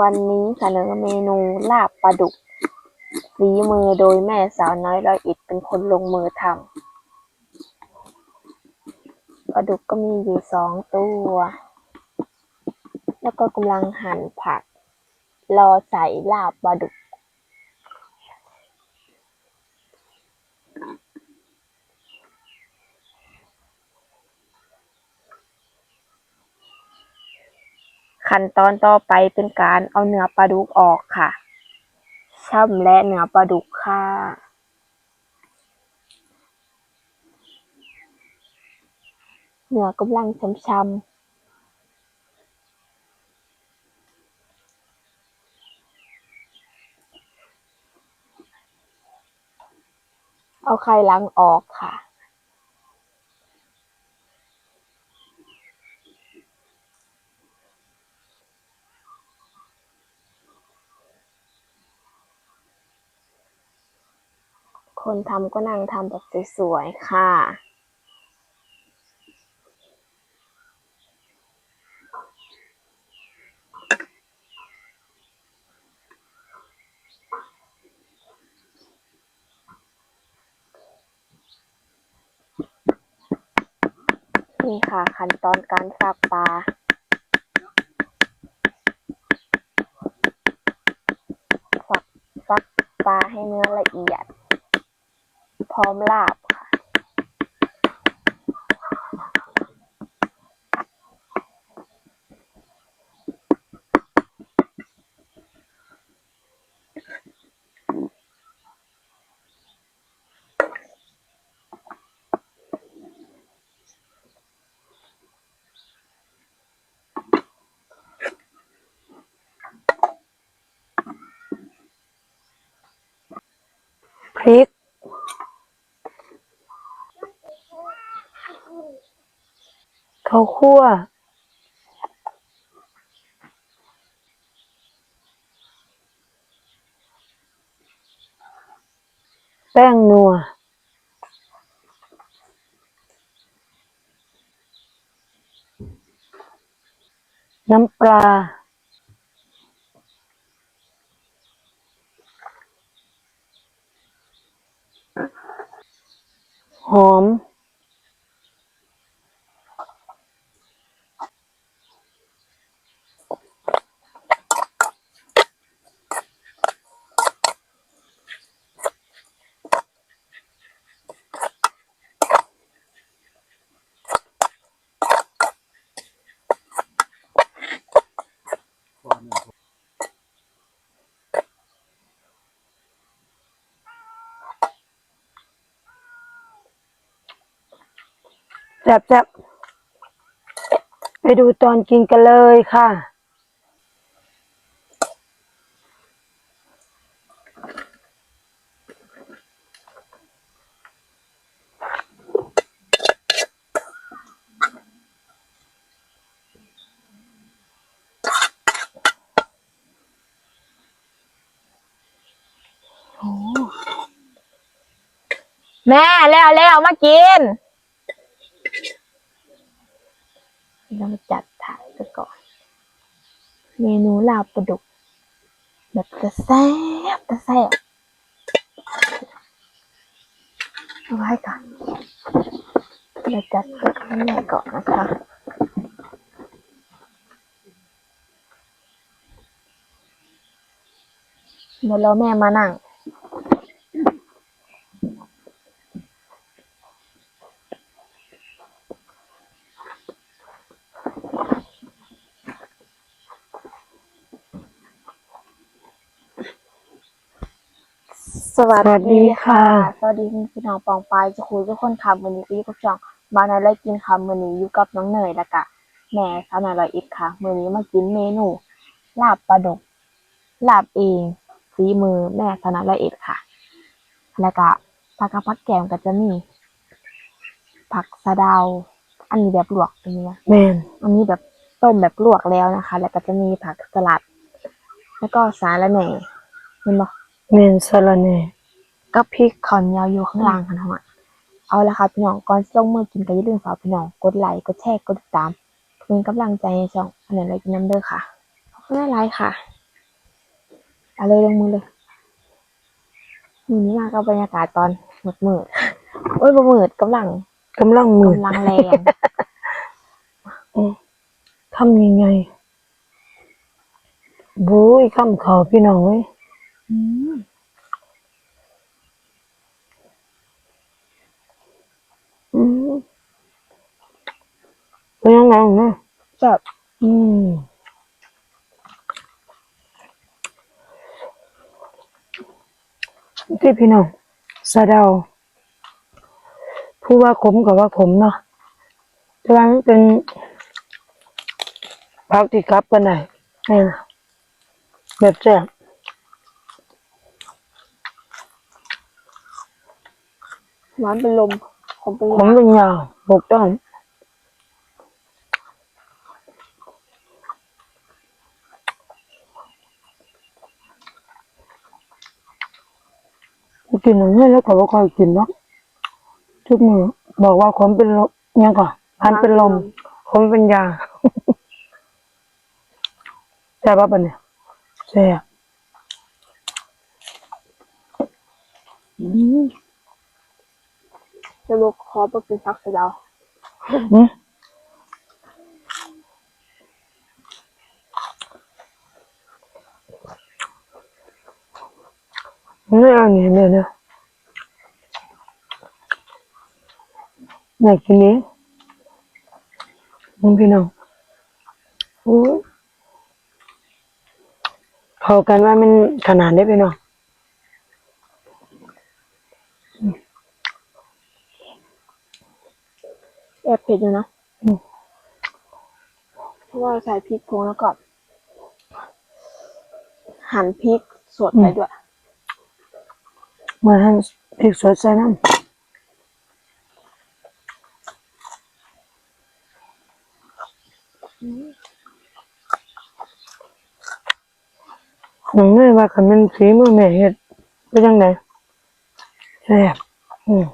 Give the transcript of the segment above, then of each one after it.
วันนี้เสนอเมนูลาบปลาดุกฝีมือโดยแม่สาวน้อยร้อยอิดเป็นคนลงมือทำปลาดุกก็มีอยู่สองตัว แล้วก็กำลังหั่นผัก รอใส่ลาบปลาดุก ขั้นตอนต่อไปเป็นการเอาเนื้อปลาดุกออกค่ะช่ำและเนื้อปลาดุกค่ะ เนื้อกำลังช้ำๆเอาไข่หลังออกค่ะ คนทำก็นั่งทำแบบสวยๆค่ะ นี่ค่ะขั้นตอนการฝักปลาฝักฟักปลาให้เนื้อละเอียด พร้อมลาบค่ะ พริก ข้าวคั่วแป้งนัวน้ำปลา หอม แซ่บๆไปดูตอนกินกันเลยค่ะแม่แล้วแล้วมากิน เราจัดถ่ายกันก่อน เมนูลาบปลาดุก แบบจะแซ่บจะแซ่บเอาไว้ก่อนเราจัดตัวข้างในก่อนนะคะเดี๋ยวรอแม่มานั่ง สวัสสวัสดีดีค่ะค่ะ สวัสดีพี่น้องปองปายจะคุยทุกคนค่ะวันนี้ก็อยู่กับช่องมาในไล่กินค่ะมื้อนี้อยู่กับน้องเนยแล้วก็แม่สาวน้อยร้อยเอ็ดค่ะมื้อนี้มากินเมนูลาบปลาดุกลาบเองฝีมือแม่สาวน้อยร้อยเอ็ดค่ะ แล้วก็ผักกับผักแกงก็จะมีผักสะเดา อันนี้แบบลวกอันนี้นะแมนอันนี้แบบต้มแบบลวกแล้วนะคะ แล้วก็จะมีผักสลัด แล้วก็สาละแหน่เห็นบ่แม นสะระแหน่ก็พริกขอนยาวอยู่ข้างล่างค่ะทั้งหมดเอาละค่ะพี่น้องก่อนส่งมือกินก็อย่าลืมฝากพี่น้องกดไลค์กดแชร์กดติดตามเป็นกำลังใจให้ช่องอันนั้นเลยกินน้ำเด้อค่ะขอบคุณหลายๆค่ะเอาเลยลงมือเลยนี่นี่มากับบรรยากาศตอนมืดมืดๆโอ้ยบ่มืดกำลังกำลังมืดกำลังแรงทำยังไงบุ้ยคำเขาพี่น้องเว้ย อืม อืมเป็นยังไงนะแบบอืม ที่พี่น้องสะเดาผู้ว่าขมกับว่าขมเนาะแต่ว่ามันเป็นพักที่กลับกันได้นี่แบบแจ่บ หวานเป็นลมขมเป็นขลมมเป็นยาวบกต้องกินอย่างนี้แล้วก็บ่ค่อยกินเนาะทุกมือบอกว่าขมเป็นลมยังก่อนพันเป็นลมขมเป็นยาแซ่บปะปะเนี่ยแซ่บอืม จะบอกขอไปกินผักสะเดาอืมนี่อันนี้เนี่ยเนี่ยไหนกินนี้มึงพี่น้องอู้เข้ากันว่ามันขนาดได้พี่น้อง แอบเผ็ดอยู่นะเพราะว่าใส่พริกผงแล้วก็ หั่นพริกสดไปด้วยมาหั่นพริกสดใส่น้ำของแม่ว่าคันเป็นฝีมือแม่เฮ็ดเป็นจังไดแซ่บอืม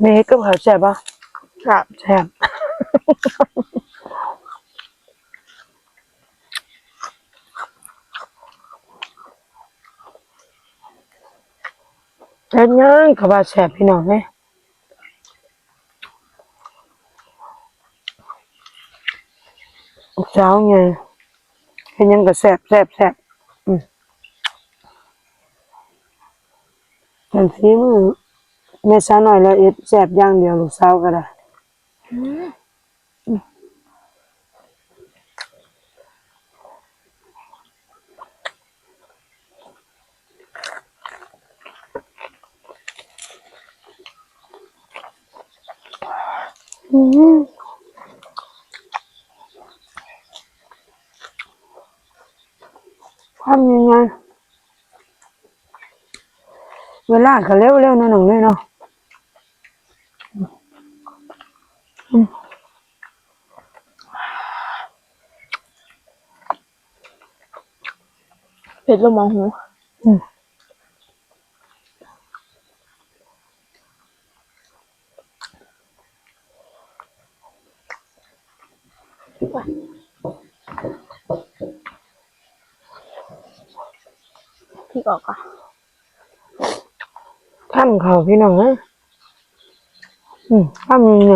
แม่เฮ็ดกับข้าวแซ่บปะครับแซ่บเฮ็ดหยังก็ว่าแซ่บพี่น้องเอ้ยลูกสาวไงเฮ็ดหยังก็แซ่บแซ่บแซ่บอืมกันฝีมือ แม่สาวน้อยแล้วเอ็ดแซ่บอย่างเดียวลูกสาวก็ได้อืมทำยังไงเวลาก็เร็วเร็วๆนาะน้องเนยเนาะ เผ็ดลงมองหูพริกอกก่อนทำเขาพี่น้องนะอืมทำยังไ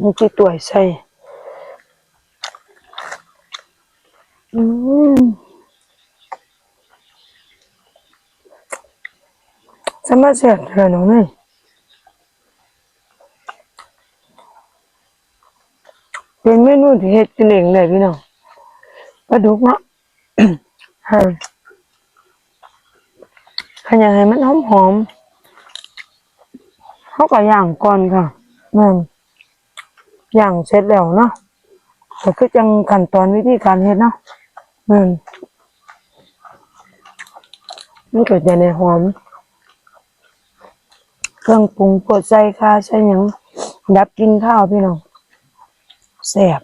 มันจะตัวใส่อืมสามารถเสียเธอหนูนี่เป็นเมนูที่เฮ็ดกินเองเลยพี่น้องปลาดุกเนาะฮะขยายให้มันหอมหอมๆเขาก็ย่างก่อนค่ะนั่น อย่างเสร็จแล้วเนาะก็คือจังขั้นตอนวิธีการเฮ็ดเนาะนั่นมันก็จะได้หอม เครื่องปรุงปวดใส่ค่าใส่ยังดับกินข้าวพี่น้องแซ่บ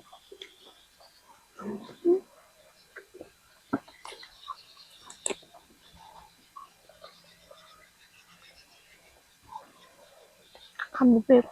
คำนี้เผ็ด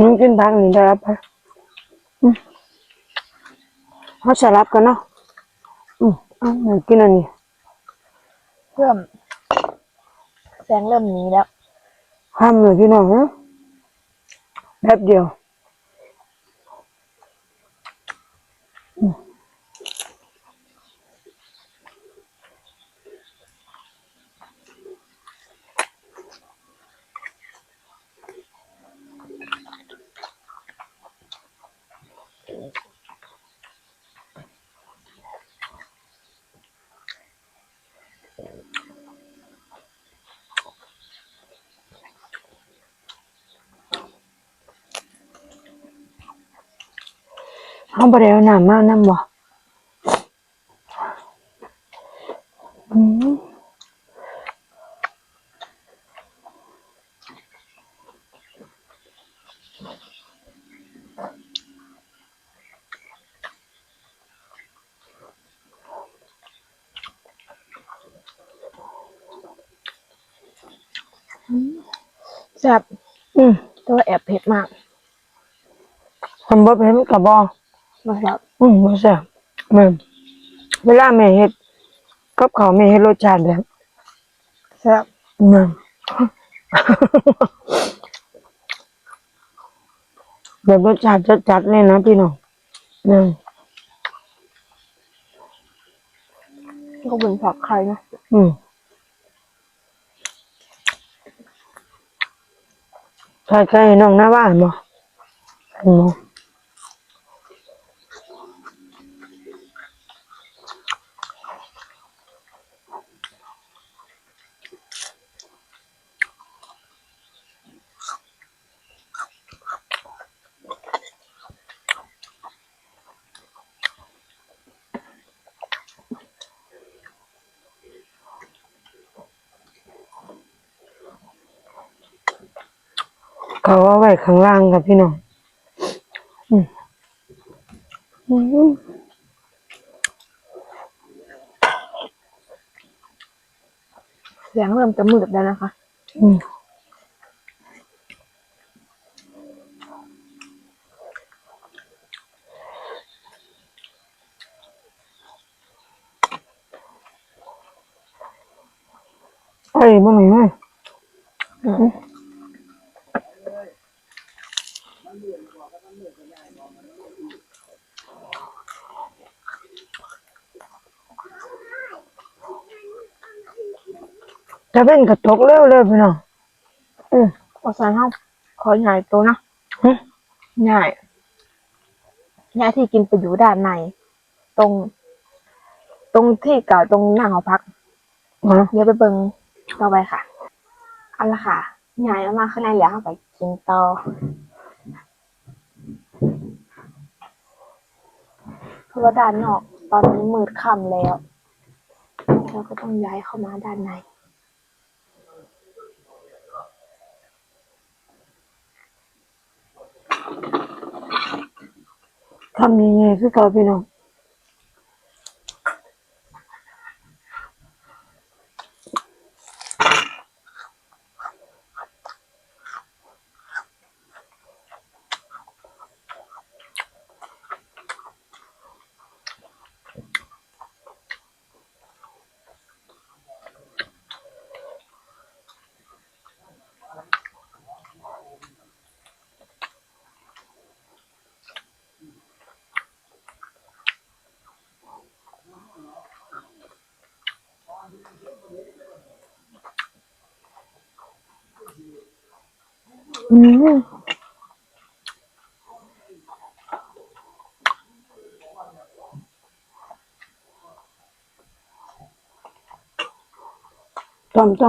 มึงกินผักนี่ได้รับปะอืมเขาสลับกันเนาะอืมเอ้าหนูกินอันนี้เริ่มแสงเริ่มหนี้แล้วห้ามเลยพี่น้องนะแป๊บเดียว เขาบริเอาน้ำมากน้ำบ่อืมแซ่บอืมแต่ว่าแอบเผ็ดมากทำบ่เป็นกับบอ มาครับอืมบ่แซ่บแม่นเวลาแม่เฮ็ดกับข้าวแม่เฮ็ดรสชาติแบบแซ่บนั่นแบบรสชาติจัดๆเลยนะพี่น้องนั่นก็เป็นผักไข่นะอืมใช่ใช่น้องหน้าบ้านบ่อืม เขาเอาไว้ข้างล่างกับพี่น้องอืมอืมแสงเริ่มจะมืดแล้วนะคะ อืมไอ้บ่หน่อยไหม อืม จะเป็นกระตกเร็วเลยพี่น้องอืมขอสารห้าขอใหญ่ตัวนะฮะใหญ่ใหญ่ที่กินไปอยู่ด้านใน ตรง ตรงที่เก่าตรงหน้าหอพักอ๋อเดี๋ยวไปเบิงต่อไปค่ะเอาละค่ะใหญ่มากๆข้างในเหลือเข้าไปกินต่อ เราะว่าด้านนอก ตอนนี้มืดค่ำแล้ว เราก็ต้องย้ายเข้ามาด้านในทำยังไงคือเก่าพี่น้อง อืมต้มต้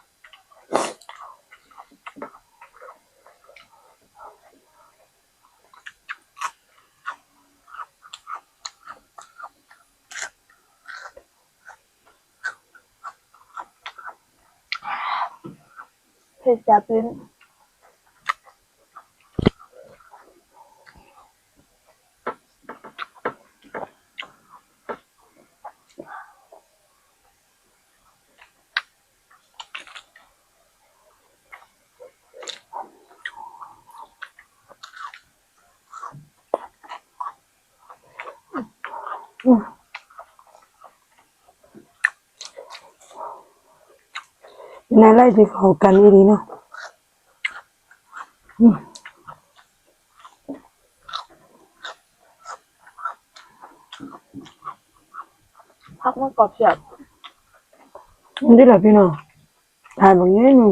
ลยอืมไม่เป็นกันนี่เผ็ดจับลิ้นในไร่ที่เขากันอีดีเนาะ พักมันกรอบเสียบนี่แหละพี่น้องถ่ายบางอย่างหนึ่ง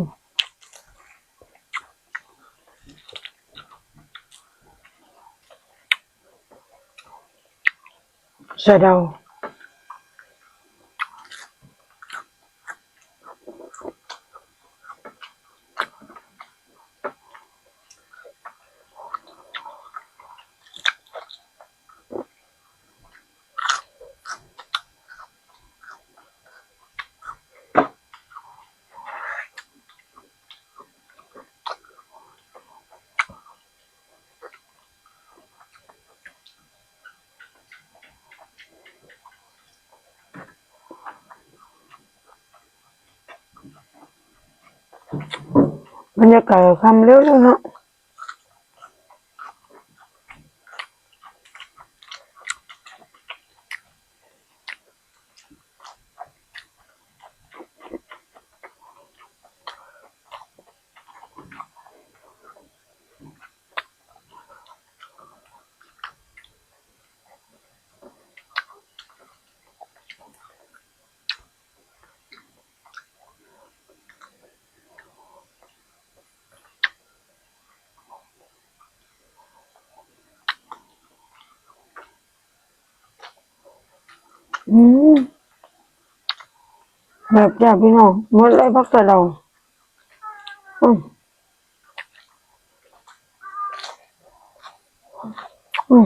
ใส่ดาว บรรยากาศคำเร็วๆเนาะ อืมแบบจ้าพี่น้องหมดเลยพักแต่เราอืมอืม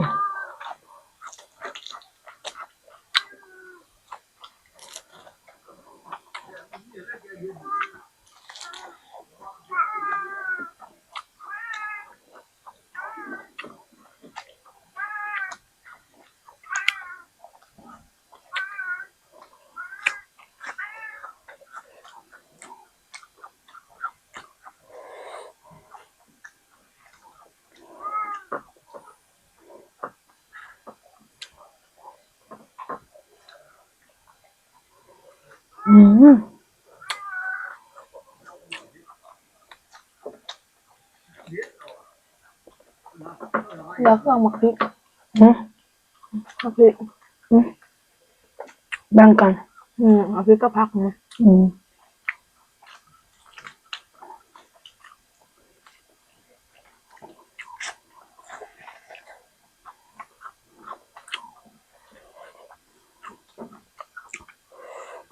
อืมแล้วเครื่องมะพริกอืมมะพริกแบ่งกัน อืมมะพริกก็พักนะอืม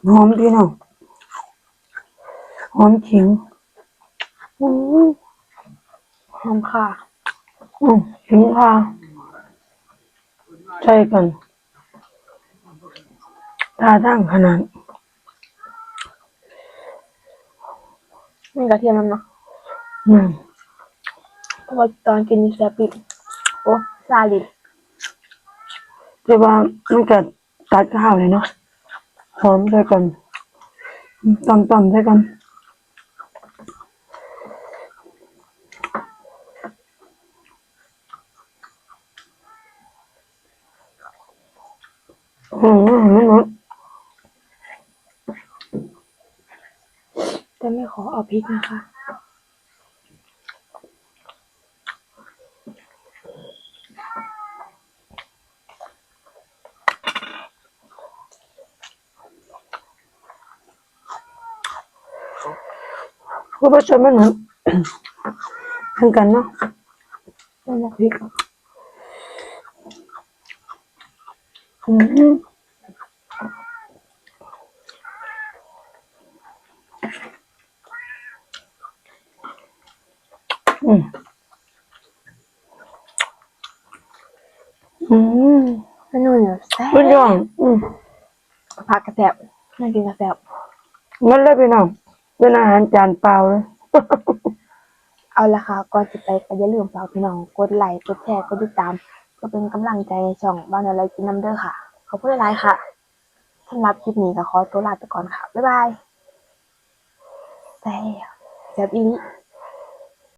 หอมพี่น้องหอมขิงอืมหอมค่ะอืมขิงพาใช่กันตาตั้งขนาดมีกระเทียมน้ำเนาะอืมเพราะว่าตอนกินนี่แซ่บอีกโอ้ซาลิดแต่ว่ามันก็ตัดข้าวเลยเนาะ หอมใส่กันตำตำๆใส่กันอืมไม่หมแต่ไม่ขอเอาพริกนะคะ คุณผู้ชมมันเหมือนเหมือนกันเนาะนั่นแหละพริกอืมอืมอืมเมนูเนี่ยแซ่บคุณยองอืมผักกระแซบน่ากินกระแซบงั้นเลยพี่น้อง เป็นอาหารจานเปล่าเลยเอาละค่ะก่อนจะไปก็อย่าลืมฝากพี่น้องกดไลค์กดแชร์กดติดตามเพื่อเป็นกำลังใจในช่องบ้านอะไรกินน้ำเด้อค่ะ ขอบคุณหลายๆค่ะสำหรับคลิปนี้ก็ขอตัวลาไปก่อนค่ะ บ๊ายบายแซ่บแซ่บอีหลี